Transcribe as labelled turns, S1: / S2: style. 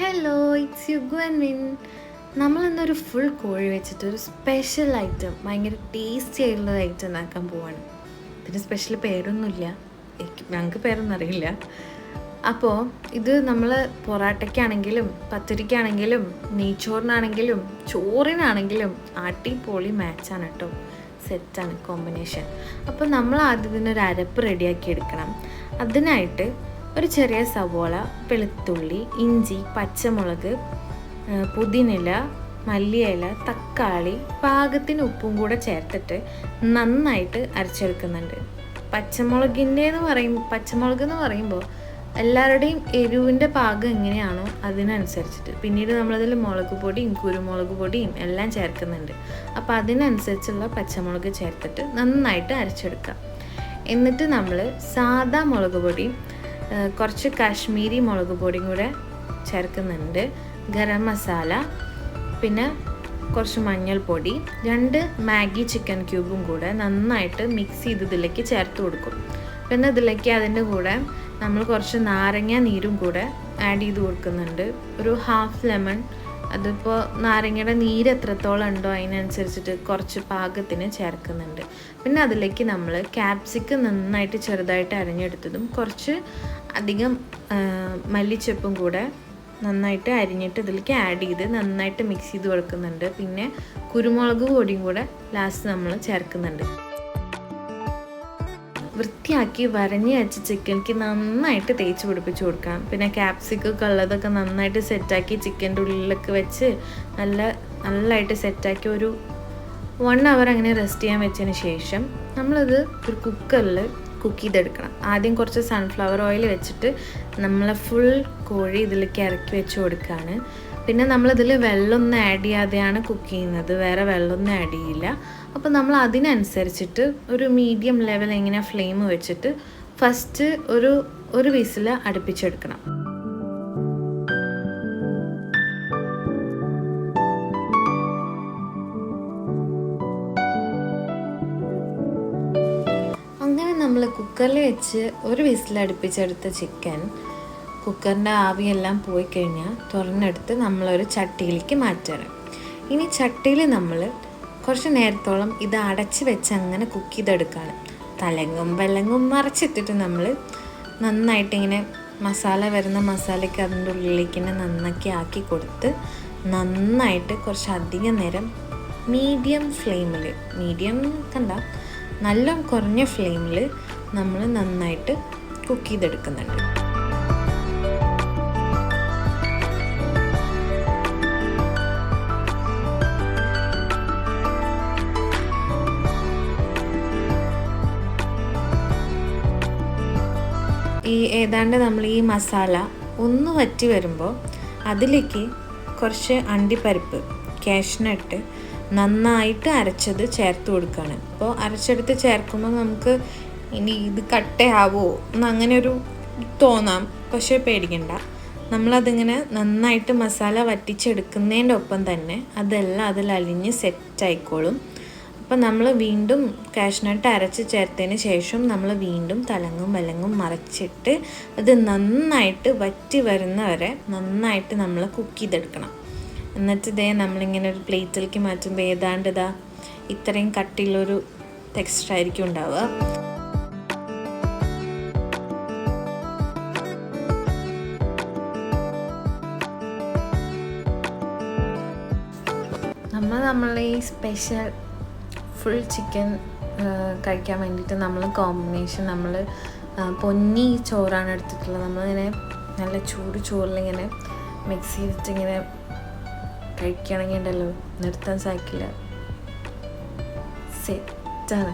S1: Hello it's you ഗു and നമ്മൾ ഇന്നൊരു ഫുൾ കോഴി വെച്ചിട്ട് ഒരു സ്പെഷ്യൽ ഐറ്റം ഭയങ്കര ടേസ്റ്റി ആയിട്ടുള്ള ഐറ്റം ഉണ്ടാക്കാൻ പോവാണ്. ഇതിന് സ്പെഷ്യൽ പേരൊന്നുമില്ല. എനിക്ക് ഞങ്ങൾക്ക് പേരൊന്നും അറിയില്ല. അപ്പോൾ ഇത് നമ്മൾ പൊറാട്ടയ്ക്കാണെങ്കിലും പത്തിരിക്കാണെങ്കിലും നെയ്ച്ചോറിനാണെങ്കിലും ചോറിനാണെങ്കിലും അടിപൊളി മാച്ചാണ് കേട്ടോ. സെറ്റാണ് കോമ്പിനേഷൻ അപ്പോൾ നമ്മൾ ആദ്യം ഇതിനൊരു അരപ്പ് റെഡിയാക്കി എടുക്കണം. അതിനായിട്ട് ഒരു ചെറിയ സവോള വെളുത്തുള്ളി ഇഞ്ചി പച്ചമുളക് പുതിനില മല്ലിയില തക്കാളി പാകത്തിന് ഉപ്പും കൂടെ ചേർത്തിട്ട് നന്നായിട്ട് അരച്ചെടുക്കുന്നുണ്ട്. പച്ചമുളകിന്റെ എന്ന് പറയും പച്ചമുളക് എന്ന് പറയുമ്പോൾ എല്ലാവരുടെയും എരിവിന്റെ പാകം എങ്ങനെയാണോ അതിനനുസരിച്ചിട്ട്. പിന്നീട് നമ്മളതിൽ മുളക് പൊടിയും കുരുമുളക് പൊടിയും എല്ലാം ചേർക്കുന്നുണ്ട്. അപ്പോൾ അതിനനുസരിച്ചുള്ള പച്ചമുളക് ചേർത്തിട്ട് നന്നായിട്ട് അരച്ചെടുക്കുക. എന്നിട്ട് നമ്മൾ സാദാ മുളക് പൊടിയും കുറച്ച് കാശ്മീരി മുളക് പൊടിയും കൂടെ ചേർക്കുന്നുണ്ട്. ഗരം മസാല പിന്നെ കുറച്ച് മഞ്ഞൾപ്പൊടി രണ്ട് മാഗി ചിക്കൻ ക്യൂബും കൂടെ നന്നായിട്ട് മിക്സ് ചെയ്ത് ഇതിലേക്ക് ചേർത്ത് കൊടുക്കും. പിന്നെ ഇതിലേക്ക് അതിന്റെ കൂടെ നമ്മൾ കുറച്ച് നാരങ്ങ നീരും കൂടെ ആഡ് ചെയ്ത് കൊടുക്കുന്നുണ്ട്. ഒരു ഹാഫ് ലെമൺ അതിപ്പോൾ നാരങ്ങയുടെ നീര് എത്രത്തോളം ഉണ്ടോ അതിനനുസരിച്ചിട്ട് കുറച്ച് പാകത്തിന് ചേർക്കുന്നുണ്ട്. പിന്നെ അതിലേക്ക് നമ്മൾ ക്യാപ്സിക്ക് നന്നായിട്ട് ചെറുതായിട്ട് അരിഞ്ഞെടുത്തതും കുറച്ച് അധികം മല്ലിച്ചപ്പും കൂടെ നന്നായിട്ട് അരിഞ്ഞിട്ട് ഇതിലേക്ക് ആഡ് ചെയ്ത് നന്നായിട്ട് മിക്സ് ചെയ്ത് കൊടുക്കുന്നുണ്ട്. പിന്നെ കുരുമുളക് പൊടിയും കൂടെ ലാസ്റ്റ് നമ്മൾ ചേർക്കുന്നുണ്ട്. വൃത്തിയാക്കി വരഞ്ഞ് വെച്ച ചിക്കനിക്ക് നന്നായിട്ട് തേച്ച് പിടിപ്പിച്ച് കൊടുക്കാം. പിന്നെ ക്യാപ്സിക്കൊക്കെ ഉള്ളതൊക്കെ നന്നായിട്ട് സെറ്റാക്കി ചിക്കന്റെ ഉള്ളിലൊക്കെ വെച്ച് നല്ല നല്ലതായിട്ട് സെറ്റാക്കി ഒരു വൺ അവർ അങ്ങനെ റെസ്റ്റ് ചെയ്യാൻ വെച്ചതിന് ശേഷം നമ്മളത് ഒരു കുക്കറിൽ കുക്ക് ചെയ്തെടുക്കണം. ആദ്യം കുറച്ച് സൺഫ്ലവർ ഓയിൽ വെച്ചിട്ട് നമ്മളെ ഫുൾ കോഴി ഇതിലേക്ക് ഇറക്കി വെച്ച് കൊടുക്കുകയാണ് പിന്നെ നമ്മളിതിൽ വെള്ളമൊന്നും ആഡ് ചെയ്യാതെയാണ് കുക്ക് ചെയ്യുന്നത്. വേറെ വെള്ളമൊന്നും ആഡ് ചെയ്യില്ല. അപ്പോൾ നമ്മൾ അതിനനുസരിച്ചിട്ട് ഒരു മീഡിയം ലെവൽ ഇങ്ങനെ ഫ്ലെയിം വെച്ചിട്ട് ഫസ്റ്റ് ഒരു ഒരു വിസിൽ അടുപ്പിച്ചെടുക്കണം. അങ്ങനെ നമ്മൾ കുക്കറിൽ വെച്ച് ഒരു വിസിൽ അടുപ്പിച്ചെടുത്ത ചിക്കൻ കുക്കറിന്റെ ആവിയെല്ലാം പോയി കഴിഞ്ഞാൽ തുറന്നെടുത്ത് നമ്മളൊരു ചട്ടിയിലേക്ക് മാറ്റണം ഇനി ചട്ടിയിൽ നമ്മൾ കുറച്ച് നേരത്തോളം ഇത് അടച്ച് വെച്ച് അങ്ങനെ കുക്ക് ചെയ്തെടുക്കുകയാണ്. തലങ്ങും വെല്ലങ്ങും മറച്ചിട്ടിട്ട് നമ്മൾ നന്നായിട്ട് ഇങ്ങനെ മസാല വരുന്ന മസാലയ്ക്ക് അതിന്റെ ഉള്ളിലേക്ക് ഇങ്ങനെ നന്നാക്കി ആക്കി കൊടുത്ത് നന്നായിട്ട് കുറച്ച് അധികം നേരം മീഡിയം ഫ്ലെയിമിൽ മീഡിയം കണ്ട നല്ല കുറഞ്ഞ ഫ്ലെയിമിൽ നമ്മൾ നന്നായിട്ട് കുക്ക് ചെയ്തെടുക്കുന്നുണ്ട്. ഈ ഏതാണ്ട് നമ്മൾ ഈ മസാല ഒന്ന് വറ്റി വരുമ്പോൾ അതിലേക്ക് കുറച്ച് അണ്ടിപ്പരിപ്പ് കാഷ്നട്ട് നന്നായിട്ട് അരച്ചത് ചേർത്ത് കൊടുക്കുകയാണ്. അപ്പോൾ അരച്ചെടുത്ത് ചേർക്കുമ്പോൾ നമുക്ക് ഇനി ഇത് കട്ടയാവോ എന്ന് അങ്ങനെ ഒരു തോന്നാം. പക്ഷേ പേടിക്കണ്ട. നമ്മളതിങ്ങനെ നന്നായിട്ട് മസാല വറ്റിച്ചെടുക്കുന്നതിന്റെ ഒപ്പം തന്നെ അതെല്ലാം അതിൽ അലിഞ്ഞ് സെറ്റായിക്കോളും അപ്പം നമ്മൾ വീണ്ടും കാഷ്നട്ട് അരച്ച് ചേർത്തതിന് ശേഷം നമ്മൾ വീണ്ടും തലങ്ങും വലങ്ങും മറിച്ചിട്ട് അത് നന്നായിട്ട് വറ്റി വരുന്നവരെ നന്നായിട്ട് നമ്മൾ കുക്ക് ചെയ്തെടുക്കണം. എന്നിട്ട് ഇതേ നമ്മളിങ്ങനെ ഒരു പ്ലേറ്റിലേക്ക് മാറ്റുമ്പോൾ ഏതാണ്ട് ഇതാ ഇത്രയും കട്ടിയുള്ളൊരു ടെക്സ്ചർ ആയിരിക്കും ഉണ്ടാവുക. നമ്മൾ നമ്മളെ ഈ സ്പെഷ്യൽ ഫുൾ ചിക്കൻ കഴിക്കാൻ വേണ്ടിയിട്ട് നമ്മൾ കോമ്പിനേഷൻ നമ്മൾ പൊന്നി ചോറാണ് എടുത്തിട്ടുള്ളത്. നമ്മളിങ്ങനെ നല്ല ചൂട് ചോറിലിങ്ങനെ മിക്സ് ചെയ്തിട്ട് ഇങ്ങനെ കഴിക്കുകയാണെങ്കിൽ ഉണ്ടല്ലോ നിർത്താൻ സാധിക്കില്ല. സെറ്റാണ്